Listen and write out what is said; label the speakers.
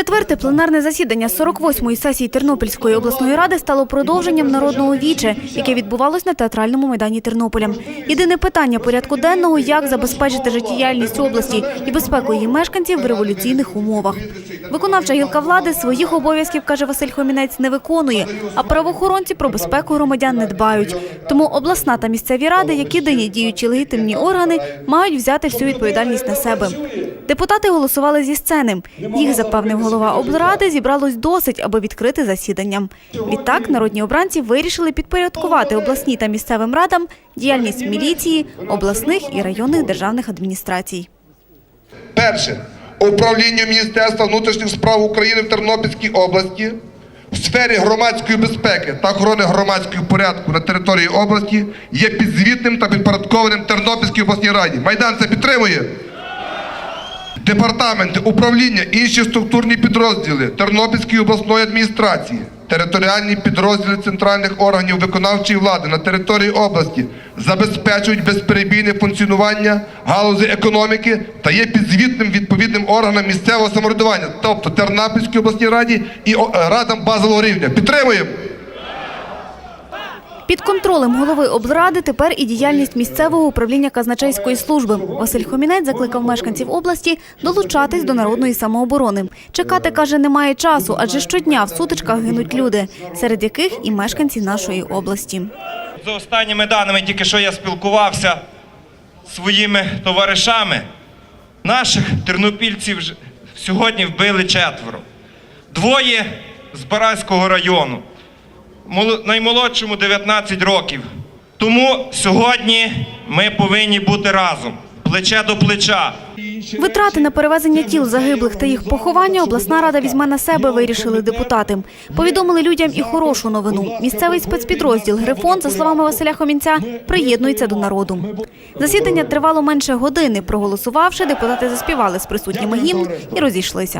Speaker 1: Четверте пленарне засідання 48-ї сесії Тернопільської обласної ради стало продовженням народного віче, яке відбувалось на театральному майдані Тернополя. Єдине питання порядку денного – як забезпечити життєдіяльність області і безпеку її мешканців в революційних умовах. Виконавча гілка влади своїх обов'язків, каже Василь Хомінець, не виконує, а правоохоронці про безпеку громадян не дбають. Тому обласна та місцеві ради, як єдині діючі легітимні органи, мають взяти всю відповідальність на себе. Депутати голосували зі сцени. Їх, запевнив голова облради, зібралось досить, аби відкрити засідання. Відтак народні обранці вирішили підпорядкувати обласній та місцевим радам діяльність міліції, обласних і районних державних адміністрацій.
Speaker 2: Перше. Управління Міністерства внутрішніх справ України в Тернопільській області в сфері громадської безпеки та охорони громадського порядку на території області є підзвітним та підпорядкованим Тернопільській обласній раді. Майдан це підтримує? Департаменти, управління, інші структурні підрозділи Тернопільської обласної адміністрації, територіальні підрозділи центральних органів виконавчої влади на території області забезпечують безперебійне функціонування галузі економіки та є підзвітним відповідним органам місцевого самоврядування, тобто Тернопільській обласній раді і е, радам базового рівня. Підтримуємо!
Speaker 1: Під контролем голови облради тепер і діяльність місцевого управління казначейської служби. Василь Хомінець закликав мешканців області долучатись до народної самооборони. Чекати, каже, немає часу, адже щодня в сутичках гинуть люди, серед яких і мешканці нашої області.
Speaker 3: За останніми даними, тільки що я спілкувався своїми товаришами. Наших тернопільців сьогодні вбили четверо. Двоє з Бараського району, наймолодшому 19 років. Тому сьогодні ми повинні бути разом, плече до плеча.
Speaker 1: Витрати на перевезення тіл загиблих та їх поховання обласна рада візьме на себе, вирішили депутати. Повідомили людям і хорошу новину. Місцевий спецпідрозділ Грифон, за словами Василя Хомінця, приєднується до народу. Засідання тривало менше години. Проголосувавши, депутати заспівали з присутніми гімн і розійшлися.